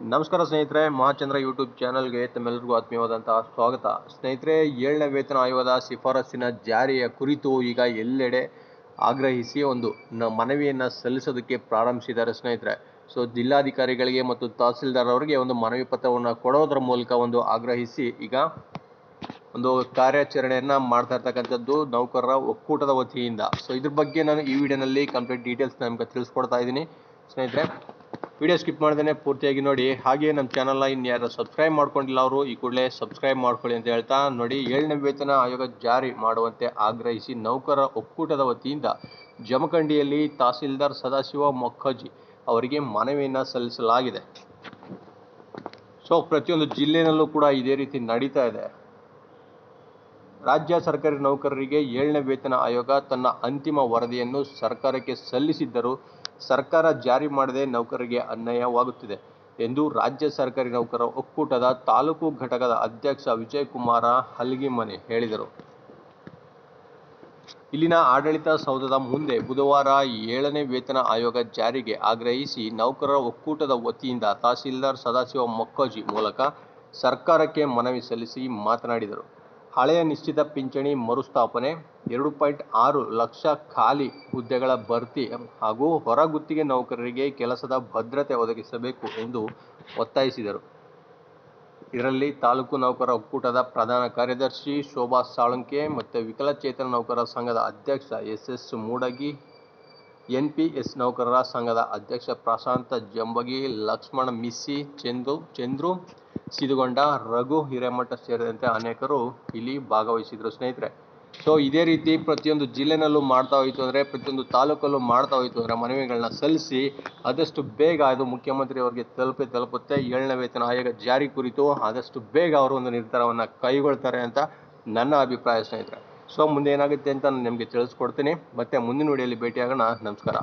ನಮಸ್ಕಾರ ಸ್ನೇಹಿತರೆ, ಮಹಾಚಂದ್ರ ಯೂಟ್ಯೂಬ್ ಚಾನಲ್ಗೆ ತಮ್ಮೆಲ್ಲರಿಗೂ ಆತ್ಮೀಯವಾದಂತಹ ಸ್ವಾಗತ. ಸ್ನೇಹಿತರೆ, ಏಳನೇ ವೇತನ ಆಯೋಗದ ಶಿಫಾರಸ್ಸಿನ ಜಾರಿಯ ಕುರಿತು ಈಗ ಎಲ್ಲೆಡೆ ಆಗ್ರಹಿಸಿ ಒಂದು ಮನವಿಯನ್ನು ಸಲ್ಲಿಸೋದಕ್ಕೆ ಪ್ರಾರಂಭಿಸಿದ್ದಾರೆ ಸ್ನೇಹಿತರೆ. ಸೊ ಜಿಲ್ಲಾಧಿಕಾರಿಗಳಿಗೆ ಮತ್ತು ತಹಸೀಲ್ದಾರ್ ಅವರಿಗೆ ಒಂದು ಮನವಿ ಪತ್ರವನ್ನು ಕೊಡೋದ್ರ ಮೂಲಕ ಒಂದು ಆಗ್ರಹಿಸಿ ಈಗ ಒಂದು ಕಾರ್ಯಾಚರಣೆಯನ್ನು ಮಾಡ್ತಾ ಇರ್ತಕ್ಕಂಥದ್ದು ನೌಕರರ ಒಕ್ಕೂಟದ ವತಿಯಿಂದ. ಸೊ ಇದ್ರ ಬಗ್ಗೆ ನಾನು ಈ ವಿಡಿಯೋನಲ್ಲಿ ಕಂಪ್ಲೀಟ್ ಡೀಟೇಲ್ಸ್ ನಿಮ್ಗೆ ತಿಳಿಸ್ಕೊಡ್ತಾ ಇದ್ದೀನಿ. ಸ್ನೇಹಿತರೆ ವಿಡಿಯೋ ಸ್ಕಿಪ್ ಮಾಡ್ದೇ ಪೂರ್ತಿಯಾಗಿ ನೋಡಿ. ಹಾಗೆ ನಮ್ಮ ಚಾನಲ್ನ ಇನ್ನು ಯಾರು ಸಬ್ಸ್ಕ್ರೈಬ್ ಮಾಡ್ಕೊಂಡಿಲ್ಲ ಅವರು, ಈ ಕೂಡಲೇ ಸಬ್ಸ್ಕ್ರೈಬ್ ಮಾಡ್ಕೊಳ್ಳಿ ಅಂತ ಹೇಳ್ತಾ ನೋಡಿ, ಏಳನೇ ವೇತನ ಆಯೋಗ ಜಾರಿ ಮಾಡುವಂತೆ ಆಗ್ರಹಿಸಿ ನೌಕರರ ಒಕ್ಕೂಟದ ವತಿಯಿಂದ ಜಮಖಂಡಿಯಲ್ಲಿ ತಹಸೀಲ್ದಾರ್ ಸದಾಶಿವ ಮೊಕ್ಕಜಿ ಅವರಿಗೆ ಮನವಿಯನ್ನು ಸಲ್ಲಿಸಲಾಗಿದೆ. ಸೊ ಪ್ರತಿಯೊಂದು ಜಿಲ್ಲೆನಲ್ಲೂ ಕೂಡ ಇದೇ ರೀತಿ ನಡೀತಾ ಇದೆ. ರಾಜ್ಯ ಸರ್ಕಾರಿ ನೌಕರರಿಗೆ ಏಳನೇ ವೇತನ ಆಯೋಗ ತನ್ನ ಅಂತಿಮ ವರದಿಯನ್ನು ಸರ್ಕಾರಕ್ಕೆ ಸಲ್ಲಿಸಿದ್ದರೂ ಸರ್ಕಾರ ಜಾರಿ ಮಾಡದೆ ನೌಕರರಿಗೆ ಅನ್ಯಾಯವಾಗುತ್ತಿದೆ ಎಂದು ರಾಜ್ಯ ಸರ್ಕಾರಿ ನೌಕರರ ಒಕ್ಕೂಟದ ತಾಲೂಕು ಘಟಕದ ಅಧ್ಯಕ್ಷ ವಿಜಯಕುಮಾರ ಹಲ್ಗಿಮನೆ ಹೇಳಿದರು. ಇಲ್ಲಿನ ಆಡಳಿತ ಸೌಧದ ಮುಂದೆ ಬುಧವಾರ ಏಳನೇ ವೇತನ ಆಯೋಗ ಜಾರಿಗೆ ಆಗ್ರಹಿಸಿ ನೌಕರರ ಒಕ್ಕೂಟದ ವತಿಯಿಂದ ತಹಸೀಲ್ದಾರ್ ಸದಾಶಿವ ಮೊಕ್ಕಜಿ ಮೂಲಕ ಸರ್ಕಾರಕ್ಕೆ ಮನವಿ ಸಲ್ಲಿಸಿ ಮಾತನಾಡಿದರು. ಹಳೆಯ ನಿಶ್ಚಿತ ಪಿಂಚಣಿ ಮರುಸ್ಥಾಪನೆ, ಎರಡು ಪಾಯಿಂಟ್ ಆರು ಲಕ್ಷ ಖಾಲಿ ಹುದ್ದೆಗಳ ಭರ್ತಿ ಹಾಗೂ ಹೊರಗುತ್ತಿಗೆ ನೌಕರರಿಗೆ ಕೆಲಸದ ಭದ್ರತೆ ಒದಗಿಸಬೇಕು ಎಂದು ಒತ್ತಾಯಿಸಿದರು. ಇದರಲ್ಲಿ ತಾಲೂಕು ನೌಕರ ಒಕ್ಕೂಟದ ಪ್ರಧಾನ ಕಾರ್ಯದರ್ಶಿ ಶೋಭಾ ಸಾಳುಂಕೆ ಮತ್ತು ವಿಕಲಚೇತನ ನೌಕರರ ಸಂಘದ ಅಧ್ಯಕ್ಷ S S Mudagi N P S ನೌಕರರ ಸಂಘದ ಅಧ್ಯಕ್ಷ ಪ್ರಶಾಂತ ಜಂಬಗಿ, ಲಕ್ಷ್ಮಣ ಮಿಸ್ಸಿ ಚಂದ್ರು ಚಂದ್ರು ಸಿದುಗೊಂಡ ರಘು ಹಿರೇಮಠ ಸೇರಿದಂತೆ ಅನೇಕರು ಇಲ್ಲಿ ಭಾಗವಹಿಸಿದ್ರು ಸ್ನೇಹಿತರೆ. ಸೊ ಇದೇ ರೀತಿ ಪ್ರತಿಯೊಂದು ಜಿಲ್ಲೆನಲ್ಲೂ ಮಾಡ್ತಾ ಹೋಯಿತು ಅಂದರೆ, ಪ್ರತಿಯೊಂದು ತಾಲೂಕಲ್ಲೂ ಮಾಡ್ತಾ ಹೋಯಿತು ಅಂದರೆ ಮನವಿಗಳನ್ನ ಸಲ್ಲಿಸಿ ಆದಷ್ಟು ಬೇಗ ಅದು ಮುಖ್ಯಮಂತ್ರಿ ಅವರಿಗೆ ತಲುಪಿ ತಲುಪುತ್ತೆ. ಏಳನೇ ವೇತನ ಆಯೋಗ ಜಾರಿ ಕುರಿತು ಆದಷ್ಟು ಬೇಗ ಅವರು ಒಂದು ನಿರ್ಧಾರವನ್ನು ಕೈಗೊಳ್ತಾರೆ ಅಂತ ನನ್ನ ಅಭಿಪ್ರಾಯ ಸ್ನೇಹಿತರೆ. ಸೊ ಮುಂದೆ ಏನಾಗುತ್ತೆ ಅಂತ ನಾನು ನಿಮಗೆ ತಿಳಿಸ್ಕೊಡ್ತೀನಿ. ಮತ್ತೆ ಮುಂದಿನ ವಿಡಿಯೋಲಿ ಭೇಟಿಯಾಗೋಣ. ನಮಸ್ಕಾರ.